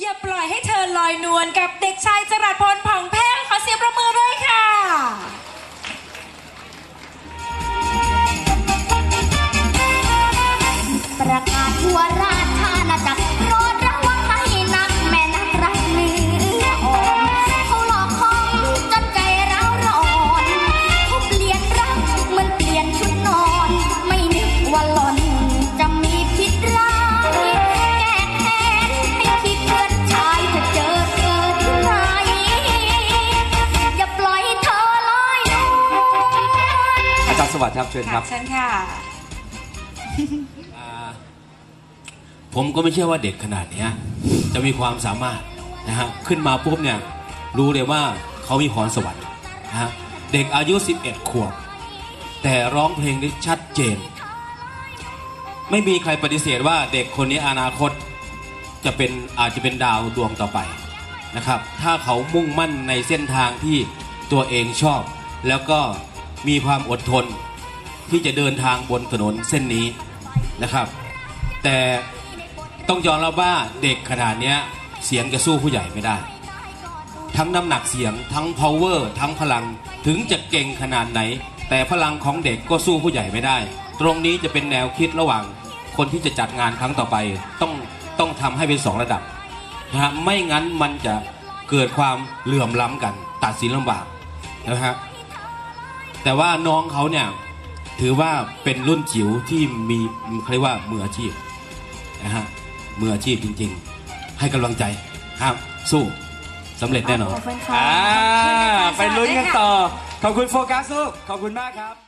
อย่าปล่อยให้เธอลอยนวลกับเด็กชายจรัสพลผ่องแพ้วขอเสียงประมือด้วยค่ะ ประกาศทั่วรา สวัสดิ์ครับเชิญครับเชิญค่ะ อ่าผมก็ไม่เชื่อว่าเด็กขนาดเนี้ยจะมีความสามารถนะฮะขึ้นมาปุ๊บเนี่ยรู้เลยว่าเขามีพรสวรรค์นะฮะเด็กอายุ 11 ขวบ แต่ร้องเพลงได้ชัดเจน ไม่มีใครปฏิเสธว่าเด็กคนนี้อนาคตจะเป็นอาจจะเป็นดาวดวงต่อไปนะครับ ถ้าเขามุ่งมั่นในเส้นทางที่ตัวเองชอบ แล้วก็ มีความอดทนที่จะเดินทางบนถนนเส้นนี้นะครับ แต่ต้องยอมรับว่าเด็กขนาดเนี้ยเสียงจะสู้ผู้ใหญ่ไม่ได้ ทั้งน้ำหนักเสียงทั้ง power ทั้งพลังถึงจะเก่งขนาดไหน แต่พลังของเด็กก็สู้ผู้ใหญ่ไม่ได้ ตรงนี้จะเป็นแนวคิดระหว่างคนที่จะจัดงานครั้งต่อไปต้องต้องทำให้เป็นสองระดับนะฮะไม่งั้นมันจะเกิดความเหลื่อมล้ำกัน ตัดสินลำบากนะฮะ แต่ว่าน้องเขาเนี่ยถือว่าเป็นรุ่นจิ๋วที่มีเขาเรียกว่ามืออาชีพนะฮะมืออาชีพจริงๆ ให้กำลังใจครับสู้สำเร็จแน่นอนขอบคุณค่ะ อ่าขอบคุณค่ะไปลุ้นกันสวัสดีค่ะต่อ ขอบคุณโฟกัสลูกขอบคุณมากครับ